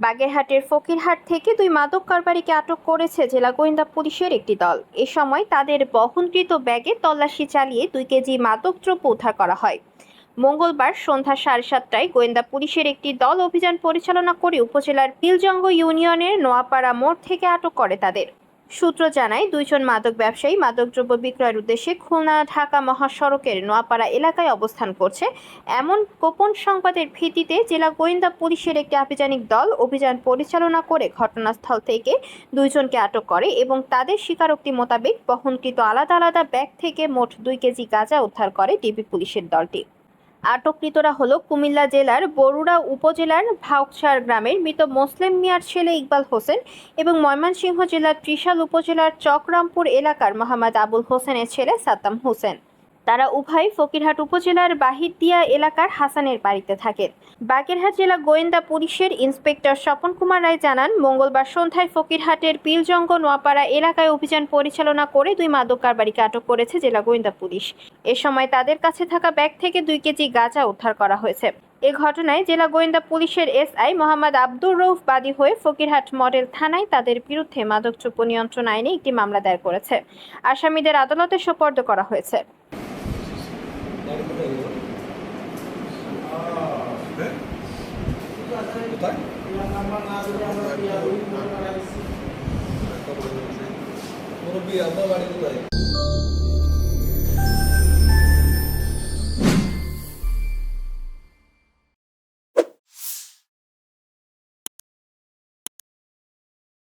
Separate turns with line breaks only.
বাগেরহাটের ফকিরহাট থেকে দুই মাদক কারবারিকে আটক করেছে জেলা গোয়েন্দা পুলিশের একটি দল। এ সময় তাদের বহনকৃত ব্যাগে তল্লাশি চালিয়ে দুই কেজি মাদকদ্রব্য উদ্ধার করা হয়। মঙ্গলবার সন্ধ্যা সাড়ে সাতটায় গোয়েন্দা পুলিশের একটি দল অভিযান পরিচালনা করে উপজেলার পিলজঙ্গ ইউনিয়নের নোয়াপাড়া মোড় থেকে আটক করে তাদের। সূত্র জানায়, দুইজন মাদক ব্যবসায়ী মাদকদ্রব্য বিক্রয়ের উদ্দেশ্যে খুলনা ঢাকা মহাসড়কের নোয়াপাড়া এলাকায় অবস্থান করছে। এমন গোপন সংবাদের ভিত্তিতে জেলা গোয়েন্দা পুলিশের একটি আভিযানিক দল অভিযান পরিচালনা করে ঘটনাস্থল থেকে দুইজনকে আটক করে এবং তাদের স্বীকারোক্তি মোতাবেক বহনকৃত আলাদা আলাদা ব্যাগ থেকে মোট দুই কেজি গাঁজা উদ্ধার করে ডিবি পুলিশের দলটি। আটককৃতরা হলো কুমিল্লা জেলার বরুড়া উপজেলার ভাউকসার গ্রামের মৃত মোসলেম মিয়ার ছেলে ইকবাল হোসেন এবং ময়মনসিংহ জেলার ত্রিশাল উপজেলার চক্রামপুর এলাকার মোহাম্মদ আবুল হোসেনের ছেলে সাদ্দাম হোসেন। তারা উভয় ফকিরহাট উপজেলার বাহিরদিয়া এলাকার হাসানের বাড়িতে থাকেন বাগেরহাট জেলা গোয়েন্দা পুলিশের ইন্সপেক্টর স্বপন কুমার রায় জানান, মঙ্গলবার সন্ধ্যায় ফকিরহাটের পিলজঙ্গ নোয়াপাড়া এলাকায় অভিযান পরিচালনা করে দুই মাদক কারবারিকে আটক করেছে জেলা গোয়েন্দা পুলিশ। এ সময় তাদের কাছে থাকা ব্যাগ থেকে দুই কেজি গাঁজা উদ্ধার করা হয়েছে। এ ঘটনায় জেলা গোয়েন্দা পুলিশের এসআই মোহাম্মদ আব্দুর রৌফ বাদী হয়ে ফকিরহাট মডেল থানায় তাদের বিরুদ্ধে মাদকদ্রব্য নিয়ন্ত্রণ আইনে একটি মামলা দায়ের করেছে। আসামিদের আদালতে সোপর্দ করা হয়েছে।
মুরব্বী আপনার বাড়ি কোথায়